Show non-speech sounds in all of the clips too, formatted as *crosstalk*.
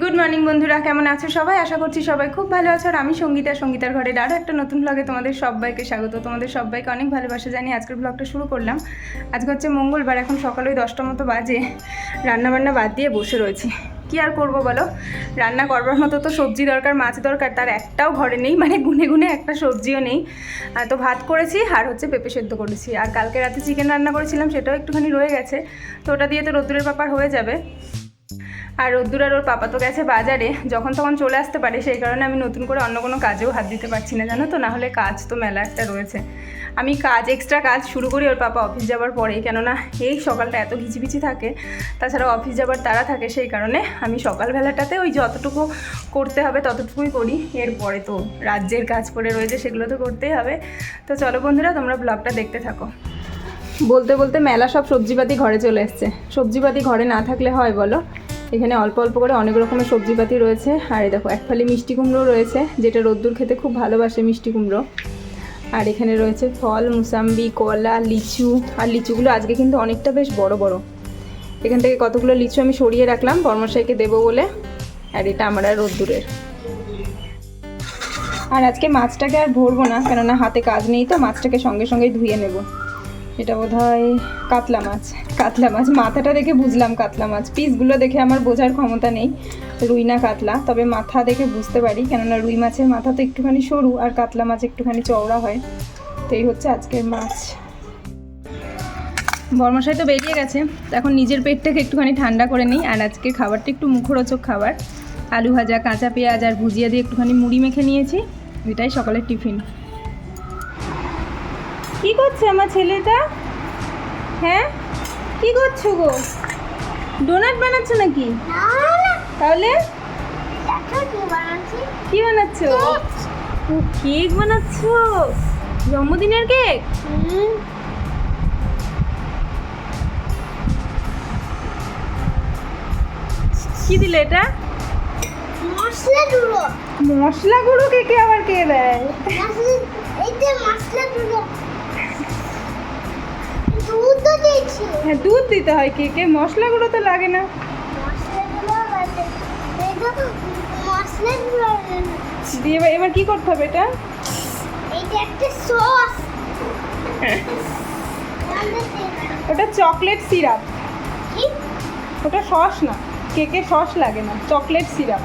Good morning বন্ধুরা। কেমন আছো সবাই? আশা করছি সবাই খুব ভালো আছো। আর আমি সঙ্গীতা, সঙ্গীতার ঘরে আরও একটা নতুন ব্লগে তোমাদের সবাইকে স্বাগত। তোমাদের সবাইকে অনেক ভালোবাসা জানি আজকের ব্লগটা শুরু করলাম। আজকে হচ্ছে মঙ্গলবার, এখন সকাল ওই দশটার মতো বাজে। রান্নাবান্না বাদ দিয়ে বসে রয়েছি। কি আর করব বলো? রান্না করবার মতো তো সবজি দরকার, মাছ দরকার, তার একটাও ঘরে নেই। মানে গুনে গুনে একটা সবজিও নেই। আর তো ভাত করেছি আর হচ্ছে পেঁপে সেদ্ধ করেছি। আর কালকে রাতে চিকেন রান্না করেছিলাম, সেটাও একটুখানি রয়ে গেছে। তো ওটা দিয়ে তো রোদ্দুরের ব্যাপার হয়ে যাবে। আর রোদ্দুর আর ওর পাপা তো গেছে বাজারে, যখন তখন চলে আসতে পারে, সেই কারণে আমি নতুন করে অন্য কোনো কাজেও হাত দিতে পারছি না, জানো তো? না হলে কাজ তো মেলা একটা রয়েছে। আমি কাজ এক্সট্রা কাজ শুরু করি ওর পাপা অফিস যাবার পরেই, কেননা এই সকালটা এত ঘিচিপিচি থাকে, তাছাড়া অফিস যাবার তারা থাকে, সেই কারণে আমি সকালবেলাটাতে ওই যতটুকু করতে হবে ততটুকুই করি এরপরে তো রাজ্যের কাজ পড়ে রয়েছে, সেগুলো তো করতেই হবে। তো চলো বন্ধুরা, তোমরা ব্লগটা দেখতে থাকো। বলতে বলতে মেলা সব সবজিপাতি ঘরে চলে এসছে। সবজিপাতি ঘরে না থাকলে হয় বলো? এখানে অল্প অল্প করে অনেক রকমের সবজিপাতি রয়েছে। আর এই দেখো এক ফালি মিষ্টি কুমড়ো রয়েছে, যেটা রোদ্দুর খেতে খুব ভালোবাসে মিষ্টি কুমড়ো। আর এখানে রয়েছে ফল, মুসাম্বি, কলা, লিচু। আর লিচুগুলো আজকে কিন্তু অনেকটা বেশ বড় বড়। এখান থেকে কতগুলো লিচু আমি সরিয়ে রাখলাম, বর্মশাইকে দেবো বলে। আর এটা আমার আর রোদ্দুরের। আর আজকে মাছটাকে আর ভরবো না, কেননা হাতে কাজ নেই তো, মাছটাকে সঙ্গে সঙ্গেই ধুয়ে নেব। এটা বোধ হয় কাতলা মাছ। কাতলা মাছ, মাথাটা দেখে বুঝলাম কাতলা মাছ। পিসগুলো দেখে আমার বোঝার ক্ষমতা নেই, রুই না কাতলা। তবে মাথা দেখে বুঝতে পারি, কেননা রুই মাছের মাথা তো একটুখানি সরু আর কাতলা মাছ একটুখানি চওড়া হয়। তো এই হচ্ছে আজকের মাছ। বর্মশাই তো বেরিয়ে গেছে এখন নিজের পেটটাকে একটুখানি ঠান্ডা করে নিই। আর আজকে খাবারটা একটু মুখরোচক খাবার। আলু ভাজা, কাঁচা পেঁয়াজ আর ভুজিয়া দিয়ে একটুখানি মুড়ি মেখে নিয়েছি। এটাই সকালের টিফিন। কি করছে আমার ছেলেটা? হ্যাঁ? কি করছ গো? ডোনাট বানাচ্ছ নাকি? তাহলে? কি বানাচ্ছ? ও কেক বানাচ্ছ? জন্মদিনের কেক কি দিলে এটা? মশলা গুঁড়ো। মশলা গুঁড়ো কেকে আবার কে দেয়? মশলা গুঁড়ো। হ্যাঁ দুধ দিতে হয় কেকে মশলা গুঁড়ো তো লাগে না। দিয়ে এবার- এবার কি করতে হবে এটা? একটা সস ওটা চকলেট সিরাপ ওটা সস না। কেকে সস লাগে না? চকলেট সিরাপ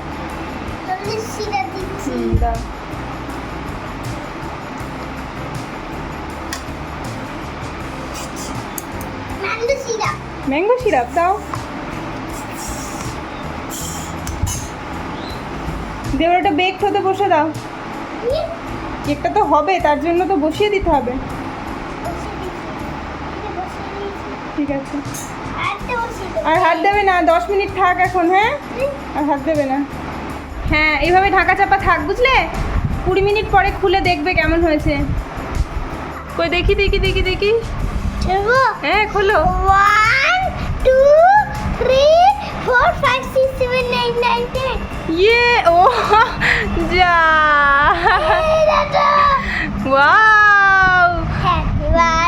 তাহলে সিরা দিচ্ছি। ম্যাঙ্গো সিরাপ দাও এবার ওটা বেক হতে বসে দাও। কেকটা তো হবে তার জন্য তো বসিয়ে দিতে হবে। ঠিক আছে। আর হাত দেবে না দশ মিনিট থাক এখন হ্যাঁ? আর হাত দেবে না। হ্যাঁ এইভাবে ঢাকা চাপা থাক বুঝলে? কুড়ি মিনিট পরে খুলে দেখবে কেমন হয়েছে। কই দেখি দেখি দেখি দেখি। হ্যাঁ খোলো। Two three four five six seven nine ten ইয়ে ও যা ওয়াও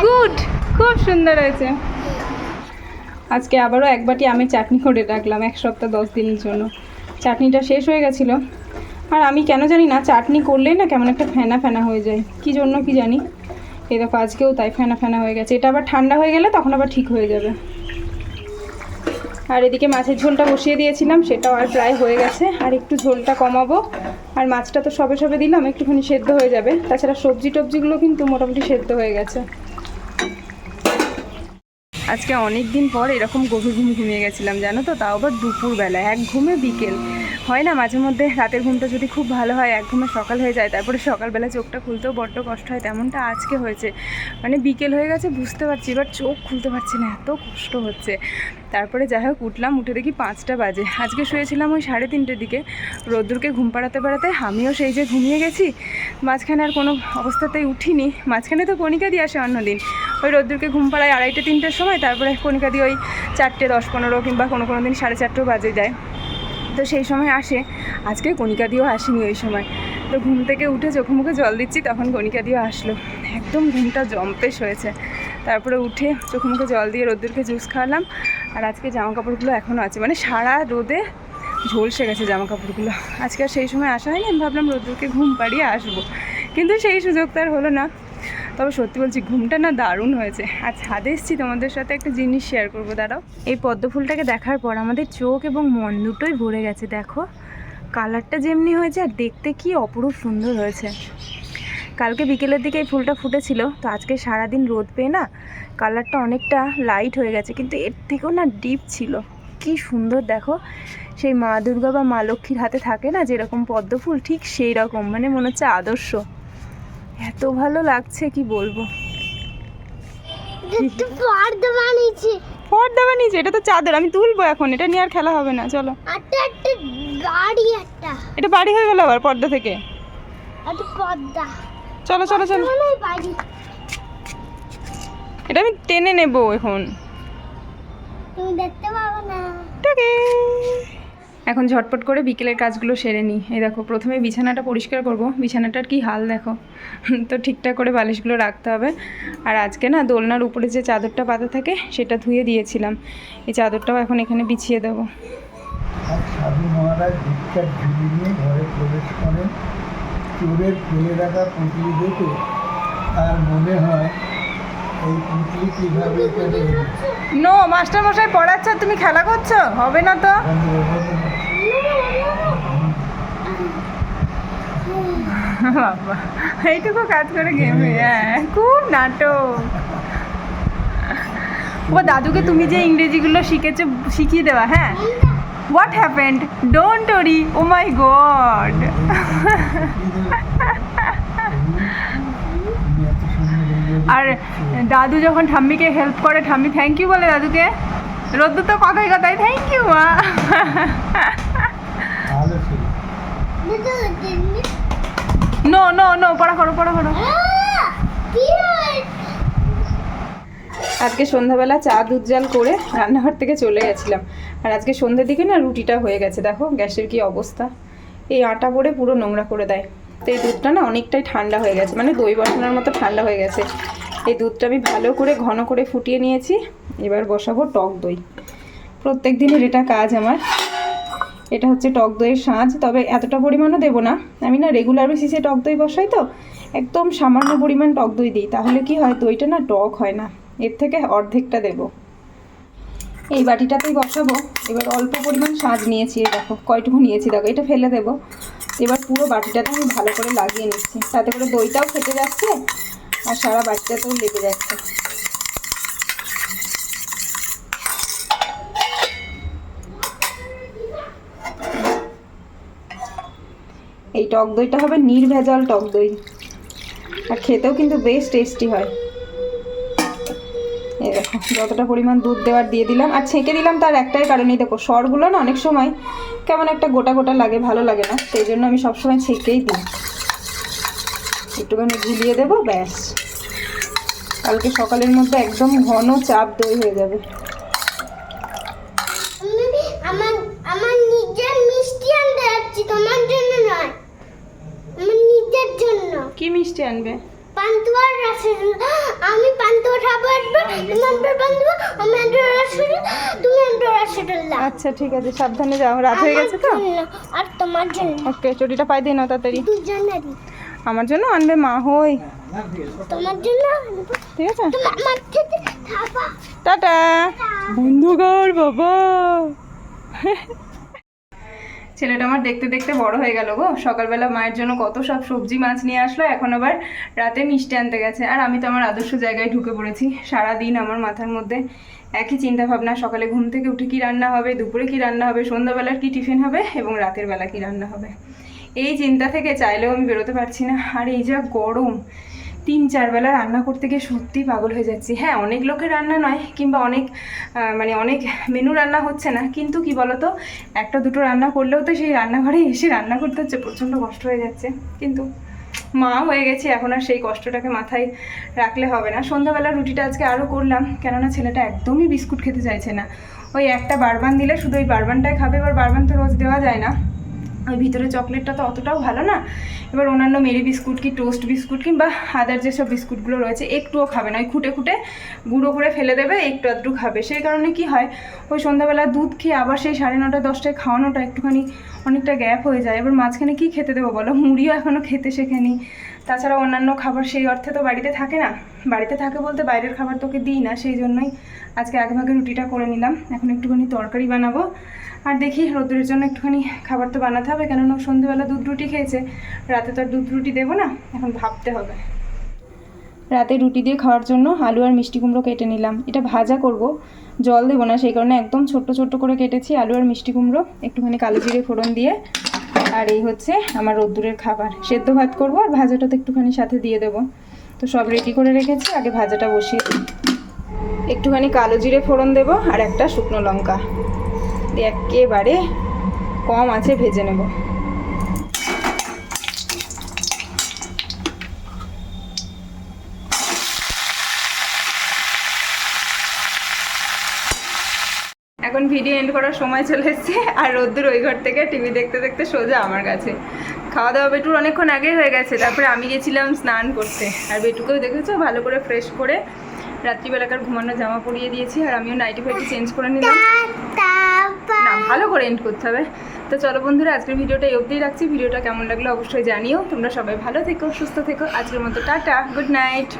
গুড খুব সুন্দর হয়েছে। আজকে আবারও এক বাটি আমের চাটনি করে রাখলাম এক সপ্তাহ দশ দিনের জন্য। চাটনিটা শেষ হয়ে গেছিল। আর আমি কেন জানি না চাটনি করলেই না কেমন একটা ফেনা ফেনা হয়ে যায়। কি জন্য কি জানি। দেখো আজকেও তাই ফেনা ফেনা হয়ে গেছে। এটা আবার ঠান্ডা হয়ে গেলে তখন আবার ঠিক হয়ে যাবে। আর এদিকে মাছের ঝোলটা বসিয়ে দিয়েছিলাম, সেটাও আর প্রায় হয়ে গেছে। আর একটু ঝোলটা কমাবো। আর মাছটা তো সবে সবে দিলাম, একটুখানি সেদ্ধ হয়ে যাবে। তাছাড়া সবজি টবজিগুলো কিন্তু মোটামুটি সেদ্ধ হয়ে গেছে। আজকে অনেক দিন পর এরকম গভীর ঘুম ঘুমিয়ে গেছিলাম, জানো তো? তাও আবার দুপুরবেলা এক ঘুমে বিকেল। হয় না, মাঝে মধ্যে রাতের ঘুমটা যদি খুব ভালো হয়, এক ঘুমে সকাল হয়ে যায়, তারপরে সকালবেলা চোখটা খুলতেও বড্ড কষ্ট হয়, তেমনটা আজকে হয়েছে। মানে বিকেল হয়ে গেছে, বুঝতে পারছি, এবার চোখ খুলতে পারছি না, এত কষ্ট হচ্ছে। তারপরে যাই হোক, উঠলাম, উঠে দেখি পাঁচটা বাজে। আজকে শুয়েছিলাম ওই সাড়ে তিনটের দিকে, রোদ্দুরকে ঘুম পাড়াতে পাড়াতে আমিও সেই যে ঘুমিয়ে গেছি, মাঝখানে আর কোনো অবস্থাতেই উঠিনি। মাঝখানে তো কণিকা দিয়ে আসে অন্যদিন ওই রোদ্দুরকে ঘুম পাড়ায় আড়াইটে, তিনটের সময়, তারপরে কণিকা দিয়ে ওই চারটে, দশ, পনেরো কিংবা কোনো কোনো দিন সাড়ে চারটেও বাজে যায়। তো সেই সময় আসে। আজকে কণিকা দিয়েও আসেনি ওই সময়। তো ঘুম থেকে উঠে চোখে মুখে জল দিচ্ছি তখন কণিকা দিয়েও আসলো। একদম ঘুমটা জম্পেশ হয়েছে। তারপরে উঠে চোখে মুখে জল দিয়ে রোদ্দুরকে জুস খাওয়ালাম, আর আজকে জামা কাপড়গুলো এখনও আছে। মানে সারা রোদে ঝলসে গেছে জামা কাপড়গুলো আজকে আর সেই সময় আসা হয়নি, আমি ভাবলাম রোদ্দুরকে ঘুম পাড়িয়ে আসব। কিন্তু সেই সুযোগটা আর হলো না। তবে সত্যি বলছি, ঘুমটা না দারুণ হয়েছে। আর ছাদে এসেছি, তোমাদের সাথে একটা জিনিস শেয়ার করব, দাঁড়াও। এই পদ্ম ফুলটাকে দেখার পর আমাদের চোখ এবং মন দুটোই ভরে গেছে, দেখো। কালারটা যেমনি হয়েছে, আর দেখতে কি অপরূপ সুন্দর হয়েছে। কালকে বিকেলের দিকে এই ফুলটা ফুটেছিল, তো আজকে সারাদিন রোদ পেয়ে না কালারটা অনেকটা লাইট হয়ে গেছে, কিন্তু এর থেকেও না ডিপ ছিল। কি সুন্দর, দেখো। সেই মা দুর্গা বা মা লক্ষ্মীর হাতে থাকে না, যেরকম পদ্ম ফুল, ঠিক সেই রকম মানে মনে হচ্ছে আদর্শ। এত ভালো লাগছে কি বলব? পর্দা বানিয়েছে। পর্দা বানিয়েছে এটা তো চাদর আমি তুলবো এখন এটা নিয়ে আর খেলা হবে না চলো। একটা গাড়ি একটা। এটা বাড়ি হয়ে গেল আবার পর্দা থেকে? পর্দা। চলো চলো চলো। মানে বাড়ি। এটা আমি টেনে নেব এখন। তুমি দেখতে পাবো না। এখন ঝটপট করে বিকেলের কাজগুলো সেরে নিই। এই দেখো, প্রথমে বিছানাটা পরিষ্কার করব। বিছানাটার কি হাল দেখো? *laughs* তো ঠিকঠাক করে বালিশগুলো রাখতে হবে। আর আজকে না, দোলনার উপরে যে চাদরটা পাতা থাকে, সেটা ধুয়ে দিয়েছিলাম। এই চাদরটাও এখন এখানে বিছিয়ে দেবো। সাধু মহারাজ ভিক্ষার ঝুলি নিয়ে ঘরে প্রবেশ করেন। চোরের ফেলে রাখা পুঁটলি দেখে তার মনে হয়, এই পুঁটলি কীভাবে এখানে? নো মাস্টার মশাই পড়াচ্ছ, তুমি খেলা করছ? হবে না তো? বাবা, এইটুকু কাজ করে গেম হ্যাঁ খুব নাটক। ও দাদুকে তুমি যে ইংরেজিগুলো শিখেছো, শিখিয়ে দেওয়া হ্যাঁ? What happened don't worry O my god তুমি এত সুন্দর ইংরেজি আর দাদু যখন ঠাম্মিকে হেল্প করে ঠাম্মি থ্যাংক ইউ বলে দাদুকে। রোদ্দু তো কথাই কথাই থ্যাংক ইউ মা। নো নো নো পড়া করো পড়া করো! আজকে সন্ধ্যাবেলা চা দুধ জাল করে রান্নাঘর থেকে চলে গেছিলাম। আর আজকে সন্ধ্যের দিকে না রুটিটা হয়ে গেছে দেখো গ্যাসের কি অবস্থা। এই আটা পড়ে পুরো নোংরা করে দেয়। তো এই দুধটা না অনেকটাই ঠান্ডা হয়ে গেছে মানে দই বসানোর মতো ঠান্ডা হয়ে গেছে। এই দুধটা আমি ভালো করে, ঘন করে ফুটিয়ে নিয়েছি, এবার বসাবো টক দই। প্রত্যেক দিনের এটা কাজ আমার। এটা হচ্ছে টক দইয়ের সাঁজ তবে এতটা পরিমাণও দেবো না। আমি না রেগুলার বেসিসে টক দই বসাই তো, একদম সামান্য পরিমাণ টক দই দিই, তাহলে কি হয়, দইটা না টক হয় না। এর থেকে অর্ধেকটা দেব। এই বাটিটাতেই বসাবো। এবার অল্প পরিমাণ সাজ নিয়েছি দেখো, কয়টুকু নিয়েছি, দেখো, এটা ফেলে দেবো। এবার পুরো বাটিটাতে আমি ভালো করে লাগিয়ে নিচ্ছি। তাতে করে দইটাও খেতে যাচ্ছে, আর সারা বাটিটাতেও লেগে যাচ্ছে। এই টক দইটা হবে নির্ভেজাল টক দই। আর খেতেও কিন্তু বেশ টেস্টি হয়। এই দেখো যতটা পরিমাণ দুধ দেওয়ার দিয়ে দিলাম। আর ছেঁকে দিলাম তার একটাই কারণেই দেখো সরগুলো না অনেক সময় কেমন একটা গোটা গোটা লাগে ভালো লাগে না। সেই জন্য আমি সবসময় ছেঁকেই দিই। একটুখানি ঝুলিয়ে দেবো ব্যাস। কালকে সকালের মধ্যে একদম ঘন চাপ দই হয়ে যাবে। আমি আমার আমার নিজের মিষ্টি আনতে যাচ্ছি তোমার জন্য নয়। আমার নিজের জন্য। কি মিষ্টি আনবে পান্তুয়ার রসগোল্লা আমি পান্তুয়া খাব একবার তুমি একবার পান্তুয়া আমি একবার রসগোল্লা তুমি একবার রসগোল্লা আচ্ছা ঠিক আছে সাবধানে যাও রাত হয়ে গেছে তো? আর তোমার জন্য। ওকে চটিটা পাই দিই তাড়াতাড়ি। দুজনেরই। আমার জন্য আনবে মা হই। তোমার জন্য ঠিক আছে? টাটা। বন্ধুগর বাবা। ছেলেটা আমার দেখতে দেখতে বড় হয়ে গেল গো। সকালবেলা মায়ের জন্য কত সব সবজি মাছ নিয়ে আসলো, এখন আবার রাতে মিষ্টি আনতে গেছে। আর আমি তো আমার আদর্শ জায়গায় ঢুকে পড়েছি সারা দিন আমার মাথার মধ্যে একই চিন্তা ভাবনা সকালে ঘুম থেকে উঠে কি রান্না হবে, দুপুরে কি রান্না হবে, সন্ধ্যাবেলার কি টিফিন হবে এবং রাতের বেলা কি রান্না হবে। এই চিন্তা থেকে চাইলেও আমি বেরোতে পারছি না। আর এই যা গরম তিন, চার বেলা রান্না করতে গিয়ে সত্যি পাগল হয়ে যাচ্ছি। হ্যাঁ অনেক লোকের রান্না নয়, কিংবা অনেক মানে অনেক মেনু রান্না হচ্ছে না। কিন্তু কি বলতো, একটা, দুটো রান্না করলেও তো সেই রান্নাঘরে এসে রান্না করতে হচ্ছে, প্রচণ্ড কষ্ট হয়ে যাচ্ছে। কিন্তু মা হয়ে গেছি, এখন আর সেই কষ্টটাকে মাথায় রাখলে হবে না। সন্ধ্যাবেলা রুটিটা আজকে আরও করলাম, কেননা ছেলেটা একদমই বিস্কুট খেতে চাইছে না। ওই একটা বারবান দিলে শুধু ওই বারবানটাই খাবে, এবার বারবান তো রোজ দেওয়া যায় না। ওই ভিতরে চকলেটটা তো অতটাও ভালো না। এবার অন্যান্য মেরি বিস্কুট কি, টোস্ট বিস্কুট কিংবা আদার যেসব বিস্কুটগুলো রয়েছে, একটুও খাবে না। ওই খুঁটে খুঁটে গুঁড়ো করে ফেলে দেবে, একটু আধটু খাবে। সেই কারণে কি হয়, ওই সন্ধ্যাবেলা দুধ খেয়ে আবার সেই সাড়ে নটা, দশটায় খাওয়ানোটা একটুখানি অনেকটা গ্যাপ হয়ে যায়। এবার মাঝখানে কি খেতে দেবো বলো? মুড়িও এখনও খেতে শেখেনি। তাছাড়া অন্যান্য খাবার সেই অর্থে তো বাড়িতে থাকে না। বাড়িতে থাকে বলতে বাইরের খাবার তোকে দিই না, সেই জন্যই আজকে এক ভাগে রুটিটা করে নিলাম। এখন একটুখানি তরকারি বানাবো। আর দেখি রোদ্রের জন্য একটুখানি খাবার তো বানাতে হবে, কেননা সন্ধ্যেবেলা দুধ রুটি খেয়েছে। রাতে তো আর দুধ রুটি দেবো না, এখন ভাবতে হবে। রাতে রুটি দিয়ে খাওয়ার জন্য আলু আর মিষ্টি কুমড়ো কেটে নিলাম। এটা ভাজা করব, জল দেবো না, সেই কারণে একদম ছোট্ট ছোট্ট করে কেটেছি আলু আর মিষ্টি কুমড়ো, একটুখানি কালো জিরে ফোড়ন দিয়ে। আর এই হচ্ছে আমার রোদ্দুরের খাবার। সেদ্ধ ভাত করব আর ভাজাটা তো একটুখানি সাথে দিয়ে দেবো। তো সব রেডি করে রেখেছি, আগে ভাজাটা বসিয়ে একটুখানি কালো জিরে ফোড়ন দেবো আর একটা শুকনো লঙ্কা। দিয়ে একেবারে কম আছে ভেজে নেব। এখন ভিডিও এন্ড করার সময় চলে এসেছে। আর রোদ্দুর ওই ঘর থেকে টিভি দেখতে দেখতে সোজা আমার কাছে। খাওয়া দাওয়া বেটুর অনেকক্ষণ আগে হয়ে গেছে, তারপরে আমি গেছিলাম স্নান করতে। আর বেটুকেও দেখেছ, ভালো করে ফ্রেশ করে রাত্রিবেলাকার ঘুমানোর জামা পরিয়ে দিয়েছি, আর আমিও নাইটি ফাইটি চেঞ্জ করে নিলাম। ভালো করে এন্ড করতে হবে। তো চলো বন্ধুরা, আজকের ভিডিওটা এই অবধিই রাখছি। ভিডিওটা কেমন লাগল অবশ্যই জানিও। তোমরা সবাই ভালো থেকো, সুস্থ থেকো। আজকের মতো টাটা গুড নাইট